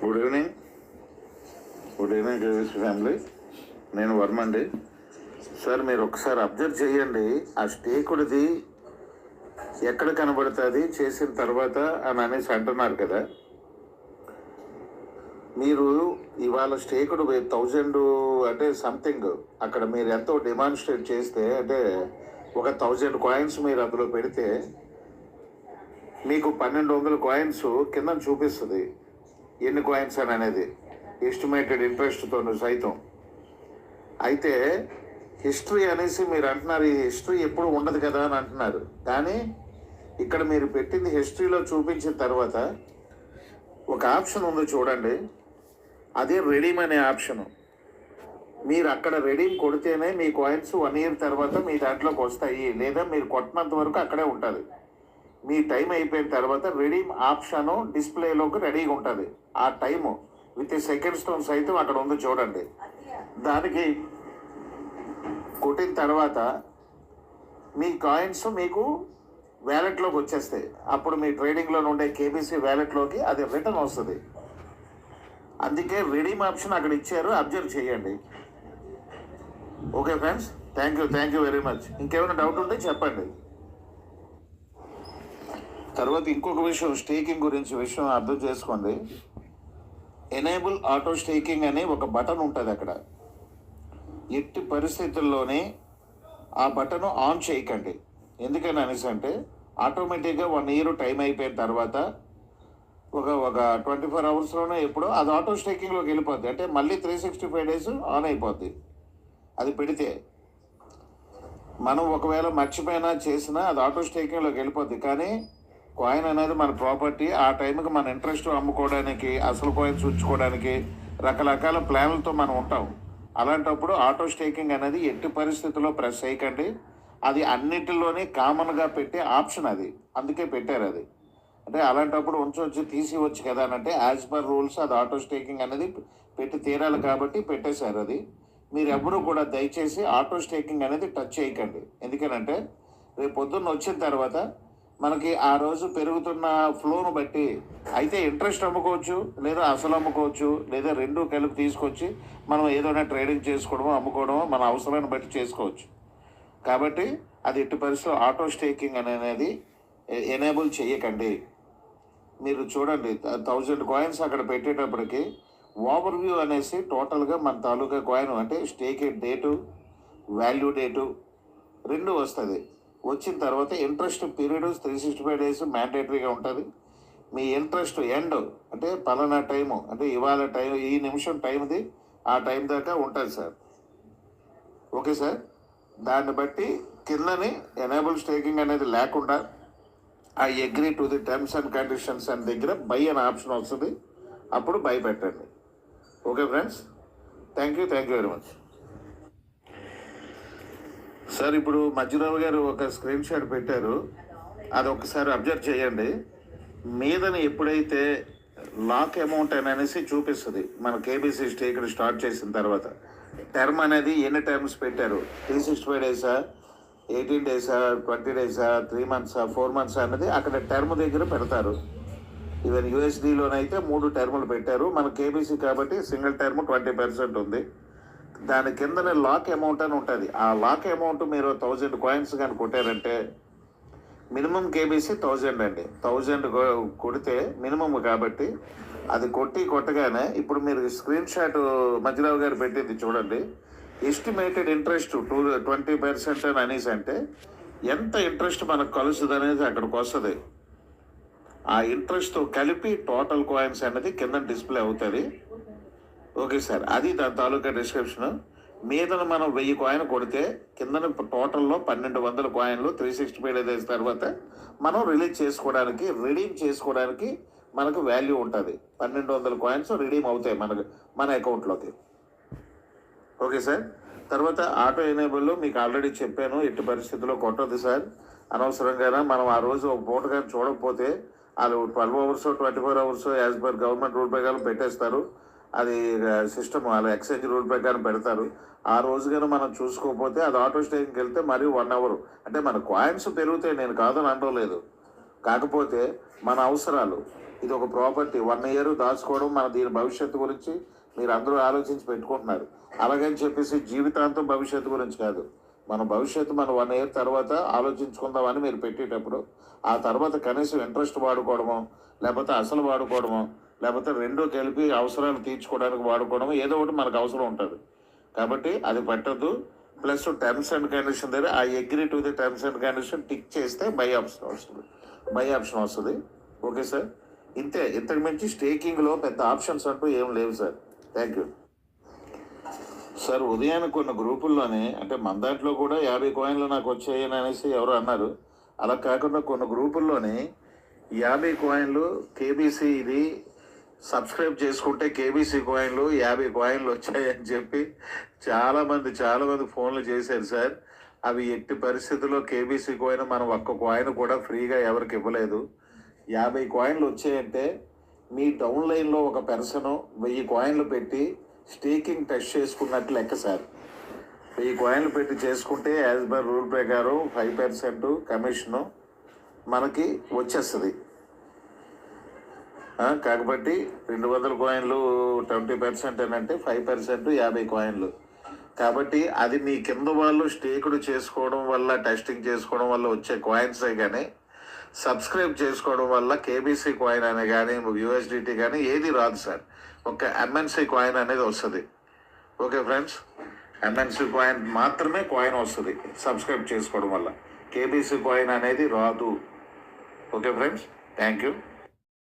Good evening good evening KVS family నేను వర్మ అండి. Sir మీరు ఒకసారి అబ్జర్వ్ చేయండి. ఆ స్టేకుడిది ఎక్కడ కనబడుతుంది చేసిన తర్వాత అని అనేసి అంటున్నారు కదా. మీరు ఇవాళ స్టేకుడు థౌజండ్ అంటే సంథింగ్. అక్కడ మీరు ఎంతో డిమాన్స్ట్రేట్ చేస్తే అంటే ఒక థౌజండ్ కాయిన్స్ మీరు అందులో పెడితే మీకు పన్నెండు వందల కాయిన్స్ కింద చూపిస్తుంది. ఎన్ని కాయిన్స్ అని అనేది ఎస్టిమేటెడ్ ఇంట్రెస్ట్తో సైతం. అయితే హిస్టరీ అనేసి మీరు అంటున్నారు ఈ హిస్టరీ ఎప్పుడు ఉండదు కదా అని అంటున్నారు. కానీ ఇక్కడ మీరు పెట్టింది హిస్టరీలో చూపించిన తర్వాత ఒక ఆప్షన్ ఉంది చూడండి. అదే రెడీమ్ అనే ఆప్షను మీరు అక్కడ రెడీమ్ కొడితేనే మీ కాయిన్స్ వన్ ఇయర్ తర్వాత మీ దాంట్లోకి వస్తాయి. లేదా మీరు కొట్టినంత వరకు అక్కడే ఉంటుంది మీ టైం అయిపోయిన తర్వాత రెడీమ్ ఆప్షన్ డిస్ప్లేలోకి రెడీగా ఉంటుంది. ఆ టైము విత్ సెకండ్ స్టోన్ సైతం అక్కడ ఉంది చూడండి. దానికి కొట్టిన తర్వాత మీ కాయిన్స్ మీకు వ్యాలెట్లోకి వచ్చేస్తాయి. అప్పుడు మీ ట్రేడింగ్లో ఉండే కేబీసీ వ్యాలెట్లోకి అది రిటర్న్ వస్తుంది. అందుకే రెడీమ్ ఆప్షన్ అక్కడ ఇచ్చారు అబ్జర్వ్ చేయండి. Okay friends thank you thank you very much ఇంకేమైనా డౌట్ ఉంటే చెప్పండి. తర్వాత ఇంకొక విషయం స్టేకింగ్ గురించి విషయం అర్థం చేసుకోండి. ఎనేబుల్ ఆటో స్టేకింగ్ అనే ఒక బటన్ ఉంటుంది అక్కడ. ఎట్టి పరిస్థితుల్లోనే ఆ బటన్ ఆన్ చేయకండి. ఎందుకని అనేసి అంటే ఆటోమేటిక్గా వన్ ఇయర్ టైం అయిపోయిన తర్వాత ఒక ఒక ట్వంటీ ఫోర్ అవర్స్లోనే ఎప్పుడో అది ఆటో స్టేకింగ్లోకి వెళ్ళిపోద్ది. అంటే మళ్ళీ three sixty five days on అయిపోద్ది. అది పెడితే. మనం ఒకవేళ మర్చిపోయినా చేసినా అది ఆటో స్టేకింగ్లోకి వెళ్ళిపోద్ది. కానీ కాయిన్ అనేది మన ప్రాపర్టీ ఆ టైంకి మన ఇంట్రెస్ట్ అమ్ముకోవడానికి అసలు కాయిన్స్ ఉంచుకోవడానికి రకరకాల ప్లాన్లతో మనం ఉంటాం. అలాంటప్పుడు ఆటో స్టేకింగ్ అనేది ఎట్టి పరిస్థితుల్లో ప్రెస్ చేయకండి. అది అన్నిటిలోనే కామన్గా పెట్టే ఆప్షన్ అది. అందుకే పెట్టారు అది. అంటే అలాంటప్పుడు ఉంచవచ్చు తీసివచ్చు కదా అని అంటే యాజ్ పర్ రూల్స్ అది ఆటో స్టేకింగ్ అనేది పెట్టి తీరాలి కాబట్టి పెట్టేశారు అది. మీరు ఎవ్వరూ కూడా దయచేసి ఆటో స్టేకింగ్ అనేది టచ్ చేయకండి. ఎందుకనంటే రేపు పొద్దున్న వచ్చిన తర్వాత మనకి ఆ రోజు పెరుగుతున్న ఫ్లోను బట్టి అయితే ఇంట్రెస్ట్ అమ్ముకోవచ్చు లేదా అసలు అమ్ముకోవచ్చు లేదా రెండు కలిపి తీసుకొచ్చి మనం ఏదైనా ట్రేడింగ్ చేసుకోవడమో అమ్ముకోవడమో మన అవసరాన్ని బట్టి చేసుకోవచ్చు. కాబట్టి అది ఎట్టి పరిస్థితుల్లో ఆటో స్టేకింగ్ అనేది ఎనేబుల్ చేయకండి. మీరు చూడండి థౌజండ్ కాయిన్స్ అక్కడ పెట్టేటప్పటికి ఓవర్ వ్యూ అనేసి టోటల్గా మన తాలూకా కాయిన్ అంటే స్టేక్ డేటు వాల్యూ డేటు రెండు వస్తుంది. వచ్చిన తర్వాత interest period three sixty five days మ్యాండేటరీగా ఉంటుంది. మీ ఇంట్రెస్ట్ ఎండ్ అంటే పలానా టైము అంటే ఇవాళ టైం ఈ నిమిషం టైంది ఆ టైం దాకా ఉంటుంది సార్. Okay sir? దాన్ని బట్టి కిందని ఎనేబుల్ స్టేకింగ్ అనేది లేకుండా I agree to the terms and conditions అని దగ్గర బై అనే ఆప్షన్ వస్తుంది. అప్పుడు బై పెట్టండి. Okay friends thank you thank you very much sir ఇప్పుడు మధ్యరావు గారు ఒక స్క్రీన్ షాట్ పెట్టారు. అది ఒకసారి అబ్జర్వ్ చేయండి. మీదని ఎప్పుడైతే లాక్ అమౌంట్ అని అనేసి చూపిస్తుంది మన కేబీసీ ఇక్కడ స్టార్ట్ చేసిన తర్వాత. టర్మ్ అనేది ఎన్ని టర్మ్స్ పెట్టారు? త్రీ సిక్స్టీ ఫైవ్ డేసా ఎయిటీన్ డేసా ట్వంటీ డేసా త్రీ మంత్సా ఫోర్ మంత్సా అన్నది అక్కడ టర్మ్ దగ్గర పెడతారు. ఈవెన్ యూఎస్డీలోనైతే మూడు టర్ములు పెట్టారు. మన కేబీసీ కాబట్టి సింగిల్ టర్మ్ ట్వంటీ పర్సెంట్ ఉంది. దాని కిందనే లాక్ అమౌంట్ అని ఉంటుంది. ఆ లాక్ అమౌంట్ మీరు థౌజండ్ కాయిన్స్ కానీ కొట్టారంటే మినిమం కేబీసీ థౌజండ్ అండి. థౌజండ్ కొడితే మినిమం కాబట్టి అది కొట్టి కొట్టగానే ఇప్పుడు మీరు స్క్రీన్ షాట్ మధ్యరావు గారు పెట్టింది చూడండి. Estimated interest two twenty percent అని అనేసి అంటే ఎంత ఇంట్రెస్ట్ మనకు కలుస్తుంది అనేది అక్కడికి వస్తుంది. ఆ ఇంట్రెస్ట్తో కలిపి టోటల్ కాయిన్స్ అనేది కింద డిస్ప్లే అవుతుంది. ఓకే సార్ అది దాని తాలూకా డిస్క్రిప్షన్ మీదన మనం వెయ్యి కాయిన్ కొడితే కింద టోటల్లో పన్నెండు వందల కాయిన్లు త్రీ సిక్స్టీ ఫైవ్ డేస్ తర్వాత మనం రిలీజ్ చేసుకోవడానికి రిడీమ్ చేసుకోవడానికి మనకు వాల్యూ ఉంటుంది. పన్నెండు వందల కాయిన్స్ రిడీమ్ అవుతాయి మనకు మన అకౌంట్లోకి ఓకే సార్ తర్వాత ఆటో ఎనేబుల్ మీకు ఆల్రెడీ చెప్పాను ఎట్టి పరిస్థితుల్లో కొట్టదు సార్. అనవసరంగా మనం ఆ రోజు ఒక పూట కానీ చూడకపోతే వాళ్ళు twelve hours twenty four hours as per government rule ప్రకారం పెట్టేస్తారు. అది సిస్టమ్ వాళ్ళ ఎక్స్చేంజ్ రూల్ ప్రకారం పెడతారు. ఆ రోజు కానీ మనం చూసుకోకపోతే అది ఆటో స్టేషన్కి వెళ్తే మరీ వన్ అవర్ అంటే మన కాయిన్స్ పెరుగుతాయి నేను కాదని అనడం లేదు. కాకపోతే మన అవసరాలు ఇది ఒక ప్రాపర్టీ వన్ ఇయర్ దాచుకోవడం మన దీని భవిష్యత్తు గురించి మీరు అందరూ ఆలోచించి పెట్టుకుంటున్నారు. అలాగని చెప్పేసి జీవితాంతం భవిష్యత్తు గురించి కాదు. మన భవిష్యత్తు మన వన్ ఇయర్ తర్వాత ఆలోచించుకుందామని మీరు పెట్టేటప్పుడు ఆ తర్వాత కనీసం ఇంట్రెస్ట్ వాడుకోవడమో లేకపోతే అసలు వాడుకోవడమో లేకపోతే రెండు కలిపి అవసరాలు తీర్చుకోవడానికి వాడుకోవడం ఏదో ఒకటి మనకు అవసరం ఉంటుంది. కాబట్టి అది పెట్టద్దు ప్లస్ టర్మ్స్ అండ్ కండిషన్ దగ్గర ఆ agree to the terms and condition tick చేస్తే బై ఆప్షన్ వస్తుంది. బై ఆప్షన్ వస్తుంది. Okay sir? ఇంతే. ఇంతకు మించి స్టేకింగ్లో పెద్ద ఆప్షన్స్ అంటూ ఏం లేవు సార్. Thank you. సార్ ఉదయాన్నే కొన్ని గ్రూపుల్లోనే అంటే మన దాంట్లో కూడా యాభై కాయిన్లు నాకు వచ్చాయని అనేసి ఎవరు అన్నారు. అలా కాకుండా కొన్ని గ్రూపుల్లోనే యాభై కాయిన్లు కేబీసీ ఇది సబ్స్క్రైబ్ చేసుకుంటే కేబీసీ కాయిన్లు యాభై కాయిన్లు వచ్చాయని చెప్పి చాలామంది చాలామంది ఫోన్లు చేశారు సార్. అవి ఎట్టి పరిస్థితుల్లో కేబీసీ కాయిన్ మనం ఒక్క కాయిన్ కూడా ఫ్రీగా ఎవరికి ఇవ్వలేదు. యాభై కాయిన్లు వచ్చాయంటే మీ డౌన్ లైన్లో ఒక పర్సన్ వెయ్యి కాయిన్లు పెట్టి స్టేకింగ్ టెస్ట్ చేసుకున్నట్టు లెక్క సార్. వెయ్యి కాయిన్లు పెట్టి చేసుకుంటే యాజ్ పర్ రూల్ ప్రకారం ఫైవ్ పర్సెంట్ కమిషను మనకి వచ్చేస్తుంది. కాకపోతే కాబట్టి రెండు వందల కాయిన్లు ట్వంటీ పర్సెంట్ అని అంటే ఫైవ్ పర్సెంట్ యాభై కాయిన్లు కాబట్టి అది మీ కింద వాళ్ళు స్టేకుడు చేసుకోవడం వల్ల టెస్టింగ్ చేసుకోవడం వల్ల వచ్చే కాయిన్సే కానీ సబ్స్క్రైబ్ చేసుకోవడం వల్ల కేబీసీ కాయిన్ అనే కానీ యూఎస్డిటీ కానీ ఏది రాదు సార్. ఒక ఎంఎన్సీ కాయిన్ అనేది వస్తుంది. Okay friends? ఎంఎన్సీ కాయిన్ మాత్రమే కాయిన్ వస్తుంది సబ్స్క్రైబ్ చేసుకోవడం వల్ల. కేబీసీ కాయిన్ అనేది రాదు. Okay friends? Thank you